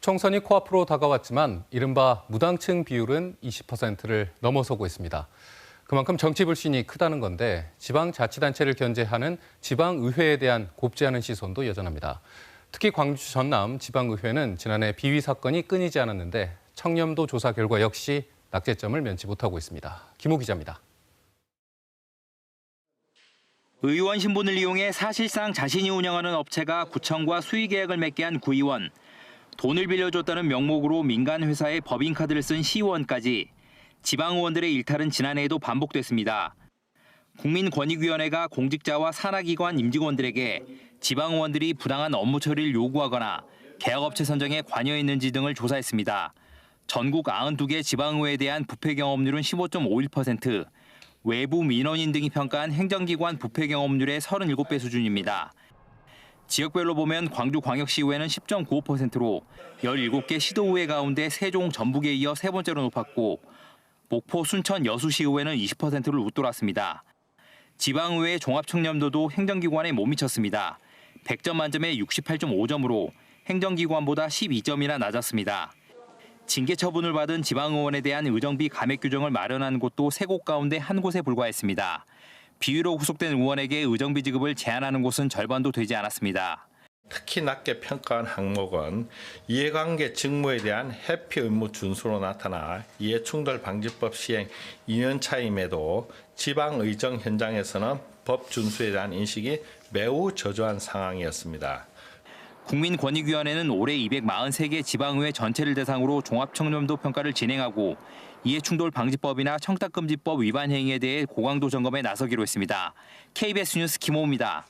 총선이 코앞으로 다가왔지만 이른바 무당층 비율은 20%를 넘어서고 있습니다. 그만큼 정치 불신이 크다는 건데 지방자치단체를 견제하는 지방의회에 대한 곱지 않은 시선도 여전합니다. 특히 광주 전남 지방의회는 지난해 비위 사건이 끊이지 않았는데 청렴도 조사 결과 역시 낙제점을 면치 못하고 있습니다. 김호 기자입니다. 의원 신분을 이용해 사실상 자신이 운영하는 업체가 구청과 수의 계약을 맺게 한 구의원, 돈을 빌려줬다는 명목으로 민간 회사의 법인카드를 쓴 시의원까지 지방 의원들의 일탈은 지난해에도 반복됐습니다. 국민권익위원회가 공직자와 산하기관 임직원들에게 지방 의원들이 부당한 업무 처리를 요구하거나 계약업체 선정에 관여했는지 등을 조사했습니다. 전국 92개 지방의회에 대한 부패 경험률은 15.51%, 외부 민원인 등이 평가한 행정기관 부패 경험률의 37배 수준입니다. 지역별로 보면 광주광역시의회는 10.95%로 17개 시도의회 가운데 세종, 전북에 이어 세 번째로 높았고 목포, 순천, 여수시의회는 20%를 웃돌았습니다. 지방의회 종합청렴도도 행정기관에 못 미쳤습니다. 100점 만점에 68.5점으로 행정기관보다 12점이나 낮았습니다. 징계 처분을 받은 지방의원에 대한 의정비 감액 규정을 마련한 곳도 세 곳 가운데 한 곳에 불과했습니다. 비위로 후속된 의원에게 의정비 지급을 제한하는 곳은 절반도 되지 않았습니다. 특히 낮게 평가한 항목은 이해관계 직무에 대한 회피 의무 준수로 나타나 이해충돌 방지법 시행 2년 차임에도 지방의정 현장에서는 법 준수에 대한 인식이 매우 저조한 상황이었습니다. 국민권익위원회는 올해 243개 지방의회 전체를 대상으로 종합청렴도 평가를 진행하고 이해충돌 방지법이나 청탁금지법 위반 행위에 대해 고강도 점검에 나서기로 했습니다. KBS 뉴스 김호입니다.